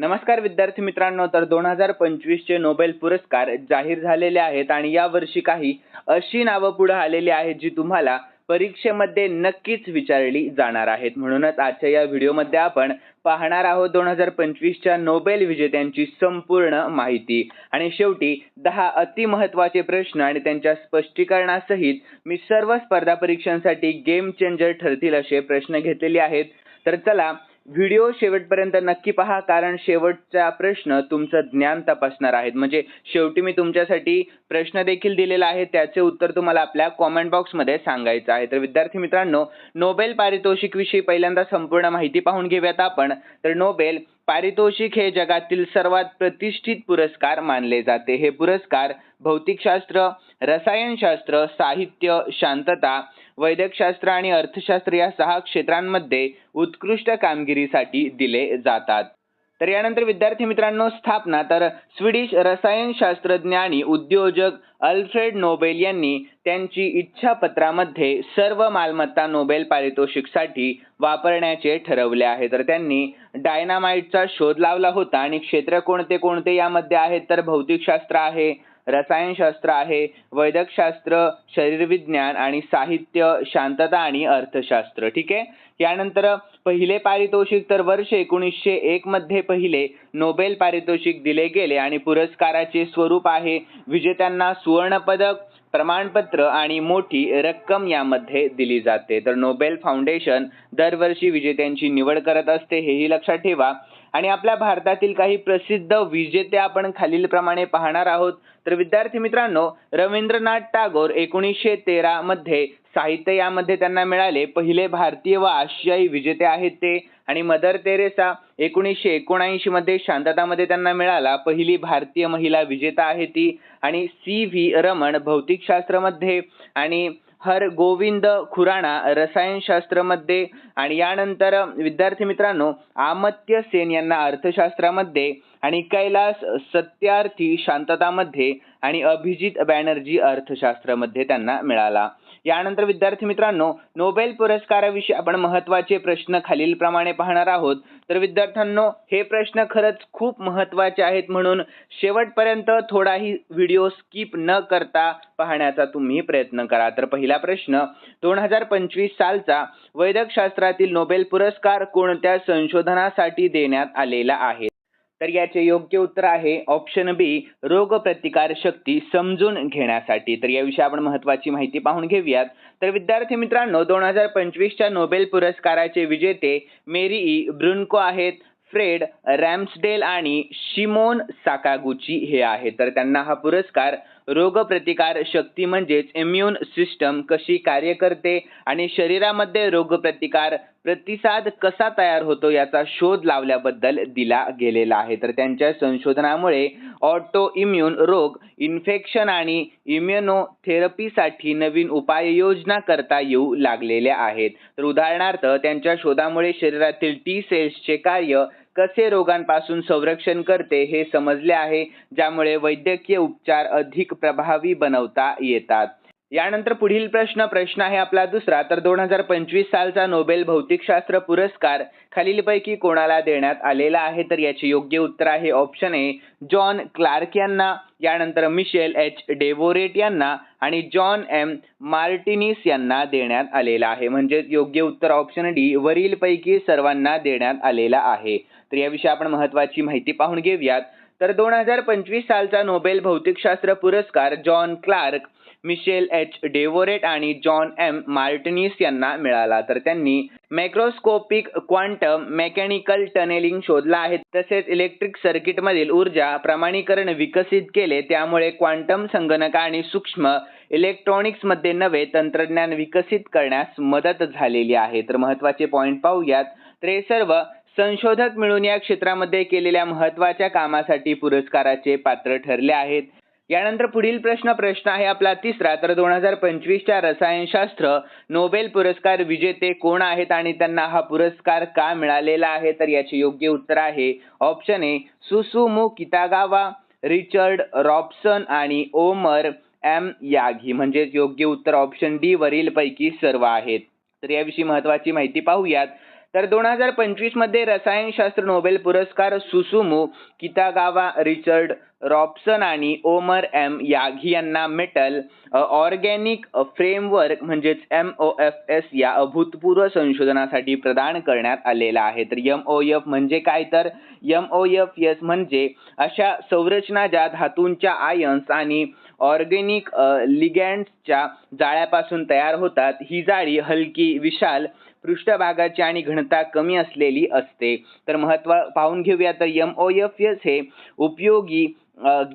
नमस्कार विद्यार्थी मित्रांनो तर दोन हजार पंचवीसचे नोबेल पुरस्कार जाहीर झालेले आहेत आणि यावर्षी काही अशी नावं पुढे आलेली आहेत जी तुम्हाला परीक्षेमध्ये नक्कीच विचारली जाणार आहेत. म्हणूनच आजच्या या व्हिडिओमध्ये आपण पाहणार आहोत दोन हजार पंचवीसच्या नोबेल विजेत्यांची संपूर्ण माहिती. आणि शेवटी दहा अतिमहत्वाचे प्रश्न आणि त्यांच्या स्पष्टीकरणासहित मी सर्व स्पर्धा परीक्षांसाठी गेम चेंजर ठरतील असे प्रश्न घेतलेले आहेत. तर चला व्हिडिओ शेवटपर्यंत नक्की पहा कारण शेवटचा प्रश्न तुमचं ज्ञान तपासणार आहेत. म्हणजे शेवटी मी तुमच्यासाठी प्रश्न देखील दिलेला आहे. त्याचे उत्तर तुम्हाला आपल्या कॉमेंट बॉक्समध्ये सांगायचं आहे. तर विद्यार्थी मित्रांनो नोबेल पारितोषिक विषयी पहिल्यांदा संपूर्ण माहिती पाहून घेऊयात आपण. तर नोबेल पारितोषिक हे जगातील सर्वात प्रतिष्ठित पुरस्कार मानले जाते. हे पुरस्कार भौतिकशास्त्र रसायनशास्त्र साहित्य शांतता वैद्यकशास्त्र आणि अर्थशास्त्र या सहा क्षेत्रांमध्ये उत्कृष्ट कामगिरीसाठी दिले जातात. तर यानंतर विद्यार्थी मित्रांनो स्थापना. तर स्वीडिश रसायनशास्त्रज्ञ आणि उद्योजक अल्फ्रेड नोबेल यांनी त्यांची इच्छापत्रामध्ये सर्व मालमत्ता नोबेल पारितोषिकसाठी वापरण्याचे ठरवले आहे. तर त्यांनी डायनामाइटचा शोध लावला होता आणि क्षेत्र कोणते कोणते यामध्ये आहेत तर भौतिकशास्त्र आहे रसायनशास्त्र आहे वैद्यकशास्त्र शरीरविज्ञान आणि साहित्य शांतता आणि अर्थशास्त्र. ठीक आहे? यानंतर पहिले पारितोषिक तर वर्ष एकोणीसशे एक मध्ये पहिले नोबेल पारितोषिक दिले गेले आणि पुरस्काराचे स्वरूप आहे विजेत्यांना सुवर्णपदक प्रमाणपत्र आणि मोठी रक्कम यामध्ये दिली जाते. तर नोबेल फाउंडेशन दरवर्षी विजेत्यांची निवड करत असते हेही लक्षात ठेवा. आणि आपल्या भारतातील काही प्रसिद्ध विजेते आपण खालीलप्रमाणे पाहणार आहोत. तर विद्यार्थी मित्रांनो रवींद्रनाथ टागोर एकोणीसशे तेरा मध्ये साहित्य यामध्ये त्यांना मिळाले. पहिले भारतीय व आशियाई विजेते आहेत ते. आणि मदर तेरेसा एकोणीसशे एकोणऐंशी मध्ये शांततामध्ये त्यांना मिळाला. पहिली भारतीय महिला विजेता आहे ती. आणि सी व्ही रमण भौतिकशास्त्रामध्ये आणि हर गोविंद खुराणा रसायनशास्त्रामध्ये आणि यानंतर विद्यार्थी मित्रांनो आमत्य सेन यांना अर्थशास्त्रामध्ये आणि कैलास सत्यार्थी शांततामध्ये आणि अभिजित बॅनर्जी अर्थशास्त्रामध्ये त्यांना मिळाला. यानंतर विद्यार्थी मित्रांनो नोबेल पुरस्काराविषयी आपण महत्त्वाचे प्रश्न खालीलप्रमाणे पाहणार आहोत. तर विद्यार्थ्यांनो हे प्रश्न खरंच खूप महत्त्वाचे आहेत म्हणून शेवटपर्यंत थोडाही व्हिडिओ स्किप न करता पाहण्याचा तुम्ही प्रयत्न करा. तर पहिला प्रश्न दोन हजार पंचवीस सालचा वैद्यकशास्त्रातील नोबेल पुरस्कार कोणत्या संशोधनासाठी देण्यात आलेला आहे? तर याचे योग्य उत्तर आहे ऑप्शन बी रोगप्रतिकार शक्ती समजून घेण्यासाठी. तर याविषयी आपण महत्वाची माहिती पाहून घेऊयात. तर विद्यार्थी मित्रांनो दोन हजार पंचवीसच्या नोबेल पुरस्काराचे विजेते मेरी ई ब्रुन्को आहेत. फ्रेड रॅम्सडेल आणि शिमोन साकागुची हे आहे तर त्यांना हा पुरस्कार रोगप्रतिकार शक्ती म्हणजेच इम्युन सिस्टम कशी कार्य करते आणि शरीरामध्ये रोगप्रतिकार प्रतिसाद कसा तयार होतो याचा शोध लावल्याबद्दल दिला गेलेला आहे. तर त्यांच्या संशोधनामुळे ऑटो इम्युन रोग इन्फेक्शन आणि इम्युनोथेरपीसाठी नवीन उपाययोजना करता येऊ लागलेल्या आहेत. तर उदाहरणार्थ त्यांच्या शोधामुळे शरीरातील टी सेल्सचे कार्य कसे रोगांपासून संरक्षण करते हे समजले आहे ज्यामुळे वैद्यकीय उपचार अधिक प्रभावी बनवता येतात. यानंतर पुढील प्रश्न प्रश्न आहे आपला दुसरा. तर दोन हजार पंचवीस सालचा नोबेल भौतिकशास्त्र पुरस्कार खालीलपैकी कोणाला देण्यात आलेला आहे? तर याचे योग्य उत्तर आहे ऑप्शन ए जॉन क्लार्क यांना यानंतर मिशेल एच डेवोरेट यांना आणि जॉन एम मार्टिनिस यांना देण्यात आलेला आहे. म्हणजे योग्य उत्तर ऑप्शन डी वरीलपैकी सर्वांना देण्यात आलेला आहे. तर याविषयी आपण महत्वाची माहिती पाहून घेऊयात. तर दोन हजार पंचवीस सालचा नोबेल भौतिकशास्त्र पुरस्कार John Clarke Michel H Devoret आणि जॉन एम मार्टिनिस यांना मिळाला. तर त्यांनी मॅक्रोस्कोपिक क्वांटम मेकॅनिकल टनेलिंग शोधला आहे. तसेच इलेक्ट्रिक सर्किटमधील ऊर्जा प्रमाणीकरण विकसित केले. त्यामुळे क्वांटम संगणक आणि सूक्ष्म इलेक्ट्रॉनिक्समध्ये नवे तंत्रज्ञान विकसित करण्यास मदत झालेली आहे. तर महत्त्वाचे पॉईंट पाहूयात. तर हे सर्व संशोधक मिळून या क्षेत्रामध्ये केलेल्या महत्त्वाच्या कामासाठी पुरस्काराचे पात्र ठरले आहेत. यानंतर पुढील प्रश्न प्रश्न आहे आपला तिसरा. तर दोन हजार पंचवीसच्या रसायनशास्त्र नोबेल पुरस्कार विजेते कोण आहेत आणि त्यांना हा पुरस्कार का मिळालेला आहे? तर याचे योग्य उत्तर आहे option A Susumu Kitagawa Richard Robson आणि ओमर एम. याघी म्हणजेच योग्य उत्तर ऑप्शन डी वरील पैकी सर्व आहेत. तर याविषयी महत्वाची माहिती पाहूयात. तर दोन हजार पंचवीसमध्ये रसायनशास्त्र नोबेल पुरस्कार सुसुमू कितागावा रिचर्ड रॉबसन आणि ओमर एम याघी यांना मेटल ऑर्गॅनिक फ्रेमवर्क म्हणजेच एम ओ एफ एस या अभूतपूर्व संशोधनासाठी प्रदान करण्यात आलेला आहे. तर एम ओ एफ म्हणजे काय? तर एम ओ एफ एस म्हणजे अशा संरचना ज्या धातूंच्या आयन्स आणि ऑर्गेनिक लिगँड्सच्या जाळ्यापासून तयार होतात. ही जाळी हलकी विशाल पृष्ठभागाची आणि घनता कमी असलेली असते. तर महत्त्व पाहून घेऊया. तर एम ओ एफ एस हे उपयोगी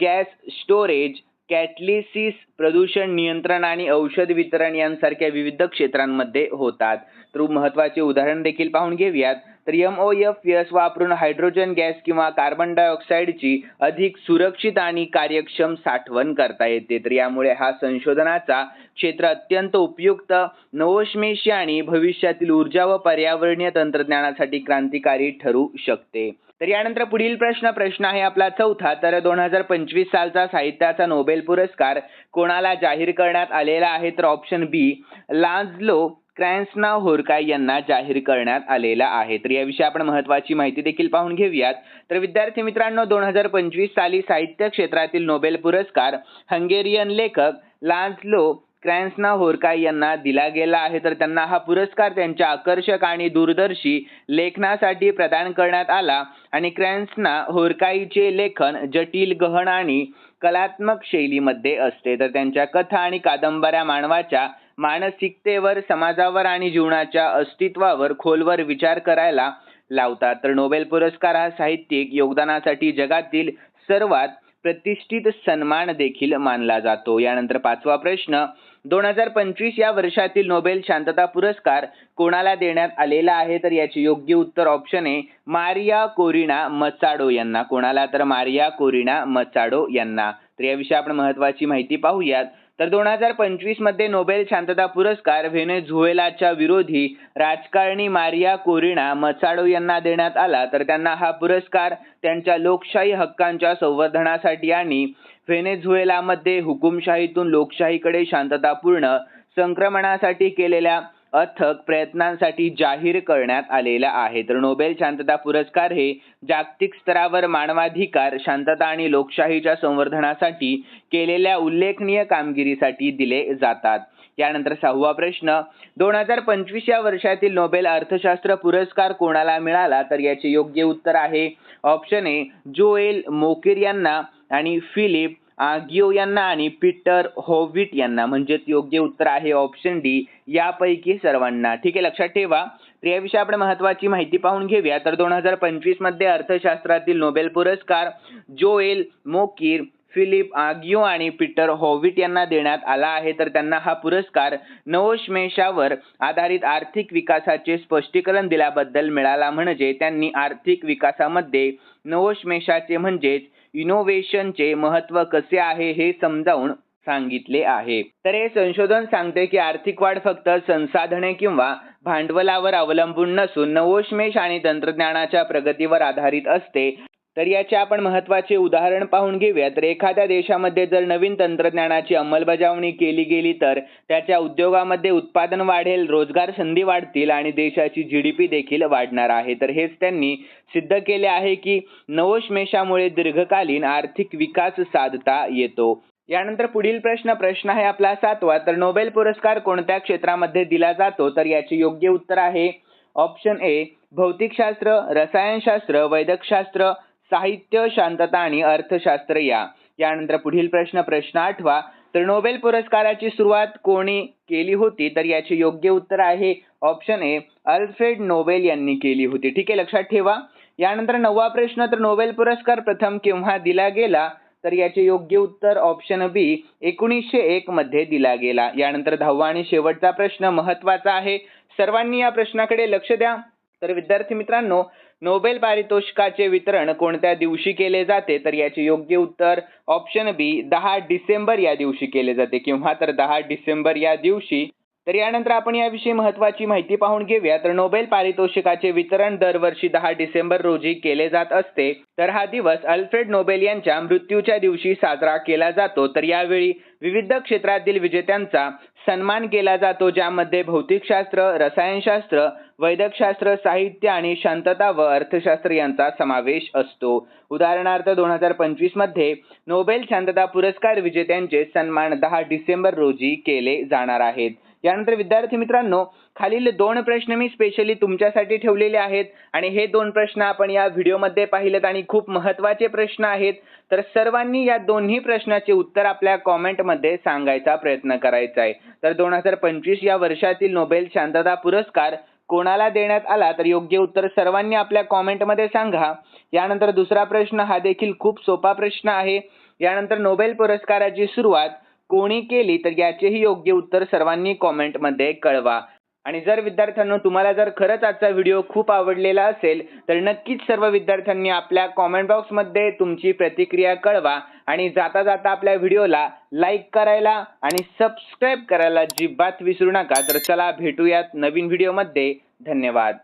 गॅस स्टोरेज कॅटलिसिस प्रदूषण नियंत्रण आणि औषध वितरण यांसारख्या विविध क्षेत्रांमध्ये होतात. तर महत्त्वाचे उदाहरण देखील पाहून घेऊयात. तर एम ओ एफ एस वापरून हायड्रोजन गॅस किंवा कार्बन डायऑक्साईडची अधिक सुरक्षित आणि कार्यक्षम साठवण करता येते. तर यामुळे हा संशोधनाचा क्षेत्र अत्यंत उपयुक्त नवोन्मेषी आणि भविष्यातील ऊर्जा व पर्यावरणीय तंत्रज्ञानासाठी क्रांतिकारी ठरू शकते. तर यानंतर पुढील प्रश्न प्रश्न आहे आपला चौथा. तर दोन हजार पंचवीस सालचा साहित्याचा नोबेल पुरस्कार कोणाला जाहीर करण्यात आलेला आहे? तर ऑप्शन बी लाजलो क्रॅन्सना होरकाय यांना जाहीर करण्यात आलेला आहे. तर याविषयी आपण महत्वाची माहिती देखील पाहून घेऊयात. तर विद्यार्थी मित्रांनो दोन हजार पंचवीस साली साहित्य क्षेत्रातील नोबेल पुरस्कार हंगेरियन लेखक लाजलो क्रॅन्सना होरकाय यांना दिला गेला आहे तर त्यांना हा पुरस्कार त्यांच्या आकर्षक आणि दूरदर्शी लेखनासाठी प्रदान करण्यात आला. आणि क्रॅन्सना होरकाईचे लेखन जटिल गहन आणि कलात्मक शैलीमध्ये असते. तर त्यांच्या कथा आणि कादंबऱ्या मानवाच्या मानसिकतेवर समाजावर आणि जीवनाच्या अस्तित्वावर खोलवर विचार करायला लावतात. तर नोबेल पुरस्कार हा साहित्यिक योगदानासाठी जगातील सर्वात प्रतिष्ठित सन्मान देखील मानला जातो. यानंतर पाचवा प्रश्न दोन हजार पंचवीस या वर्षातील नोबेल शांतता पुरस्कार कोणाला देण्यात आलेला आहे? तर याचे योग्य उत्तर ऑप्शन आहे मारिया कोरिना मचाडो यांना. कोणाला? तर मारिया कोरिना मचाडो यांना. तर याविषयी आपण महत्वाची माहिती पाहूयात. तर दोन हजार पंचवीसमध्ये नोबेल शांतता पुरस्कार व्हेनेझुएलाच्या विरोधी राजकारणी मारिया कोरिना मचाडो यांना देण्यात आला. तर त्यांना हा पुरस्कार त्यांच्या लोकशाही हक्कांच्या संवर्धनासाठी आणि व्हेनेझुएलामध्ये हुकुमशाहीतून लोकशाहीकडे शांततापूर्ण संक्रमणासाठी केलेल्या अथक प्रयत्नांसाठी जाहीर करण्यात आलेला आहे तर नोबेल शांतता पुरस्कार हे जागतिक स्तरावर मानवाधिकार शांतता आणि लोकशाहीच्या संवर्धनासाठी केलेल्या उल्लेखनीय कामगिरीसाठी दिले जातात. यानंतर सहावा प्रश्न दोन हजार पंचवीस या वर्षातील नोबेल अर्थशास्त्र पुरस्कार कोणाला मिळाला? तर याचे योग्य उत्तर आहे ऑप्शन ए जोएल मोकेर यांना आणि फिलिप गिओ यांना आणि पीटर होविट यांना. म्हणजेच योग्य उत्तर आहे ऑप्शन डी यापैकी सर्वांना. ठीक आहे लक्षात ठेवा. तर याविषयी आपण महत्वाची माहिती पाहून घेऊया. तर दोन हजार पंचवीसमध्ये अर्थशास्त्रातील नोबेल पुरस्कार जोएल मोकीर फिलिप आग्यो आणि पीटर हॉविट यांना देण्यात आला आहे. तर त्यांना हा पुरस्कार नवोन्मेषावर आधारित आर्थिक विकासाचे स्पष्टीकरण दिल्याबद्दल मिळाला म्हणजे त्यांनी आर्थिक विकासामध्ये नवोन्मेषाचे म्हणजेच इनोव्हेशनचे महत्त्व कसे आहे हे समजावून सांगितले आहे. तर हे संशोधन सांगते की आर्थिक वाढ फक्त संसाधने किंवा भांडवलावर अवलंबून नसून नवोन्मेष आणि तंत्रज्ञानाच्या प्रगतीवर आधारित असते. तर याचे आपण महत्त्वाचे उदाहरण पाहून घेऊया. तर एखाद्या देशामध्ये जर नवीन तंत्रज्ञानाची अंमलबजावणी केली गेली तर त्याच्या उद्योगामध्ये उत्पादन वाढेल रोजगार संधी वाढतील आणि देशाची जी डी पी देखील वाढणार आहे. तर हेच त्यांनी सिद्ध केले आहे की नवोन्मेषामुळे दीर्घकालीन आर्थिक विकास साधता येतो. यानंतर पुढील प्रश्न प्रश्न आहे आपला सातवा. तर नोबेल पुरस्कार कोणत्या क्षेत्रामध्ये दिला जातो? तर याचे योग्य उत्तर आहे ऑप्शन ए भौतिकशास्त्र रसायनशास्त्र वैद्यकशास्त्र साहित्य शांतता आणि अर्थशास्त्र या. यानंतर पुढील प्रश्न प्रश्न आठवा. तर नोबेल पुरस्काराची सुरुवात कोणी केली होती? तर याचे योग्य उत्तर आहे ऑप्शन ए अल्फ्रेड नोबेल यांनी केली होती. ठीक आहे लक्षात ठेवा. यानंतर नववा प्रश्न तर नोबेल पुरस्कार प्रथम केव्हा दिला गेला? तर याचे योग्य उत्तर ऑप्शन बी एकोणीसशे एक मध्ये दिला गेला. यानंतर दहावा आणि शेवटचा प्रश्न महत्त्वाचा आहे. सर्वांनी या प्रश्नाकडे लक्ष द्या. तर विद्यार्थी मित्रांनो नोबेल पारितोषिकाचे वितरण कोणत्या दिवशी केले जाते? तर याचे योग्य उत्तर ऑप्शन बी दहा डिसेंबर या दिवशी केले जाते किंवा तर दहा डिसेंबर या दिवशी. तर यानंतर आपण याविषयी महत्वाची माहिती पाहून घेऊया. तर नोबेल पारितोषिकाचे वितरण दरवर्षी दहा डिसेंबर रोजी केले जात असते. तर हा दिवस अल्फ्रेड नोबेल यांच्या मृत्यूच्या दिवशी साजरा केला जातो. तर यावेळी विविध क्षेत्रातील विजेत्यांचा सन्मान केला जातो ज्यामध्ये भौतिकशास्त्र रसायनशास्त्र वैदकशास्त्र साहित्य आणि शांतता व अर्थशास्त्र यांचा समावेश असतो. उदाहरणार्थ दोन हजार पंचवीसमध्ये नोबेल शांतता पुरस्कार विजेत्यांचे सन्मान दहा डिसेंबर रोजी केले जाणार आहेत. यानंतर विद्यार्थी मित्रांनो खालील दोन प्रश्न मी स्पेशली तुमच्यासाठी ठेवलेले आहेत आणि हे दोन प्रश्न आपण या व्हिडिओमध्ये पाहिलेत आणि खूप महत्त्वाचे प्रश्न आहेत. तर सर्वांनी या दोन्ही प्रश्नाचे उत्तर आपल्या कॉमेंटमध्ये सांगायचा प्रयत्न करायचा आहे. तर दोन हजार पंचवीस या वर्षातील नोबेल शांतता पुरस्कार कोणाला देण्यात आला तर योग्य उत्तर सर्वांनी आपल्या कॉमेंटमध्ये सांगा. यानंतर दुसरा प्रश्न हा देखील खूप सोपा प्रश्न आहे. यानंतर नोबेल पुरस्काराची सुरुवात कोणी केली तर याचेही योग्य उत्तर सर्वांनी कॉमेंटमध्ये कळवा. आणि जर विद्यार्थ्यांनो तुम्हाला जर खरंच आजचा व्हिडिओ खूप आवडलेला असेल तर नक्कीच सर्व विद्यार्थ्यांनी आपल्या कॉमेंट बॉक्समध्ये तुमची प्रतिक्रिया कळवा आणि जाता जाता आपल्या व्हिडिओला लाईक करायला आणि सबस्क्राईब करायला अजिबात विसरू नका. तर चला भेटूयात नवीन व्हिडिओमध्ये. धन्यवाद.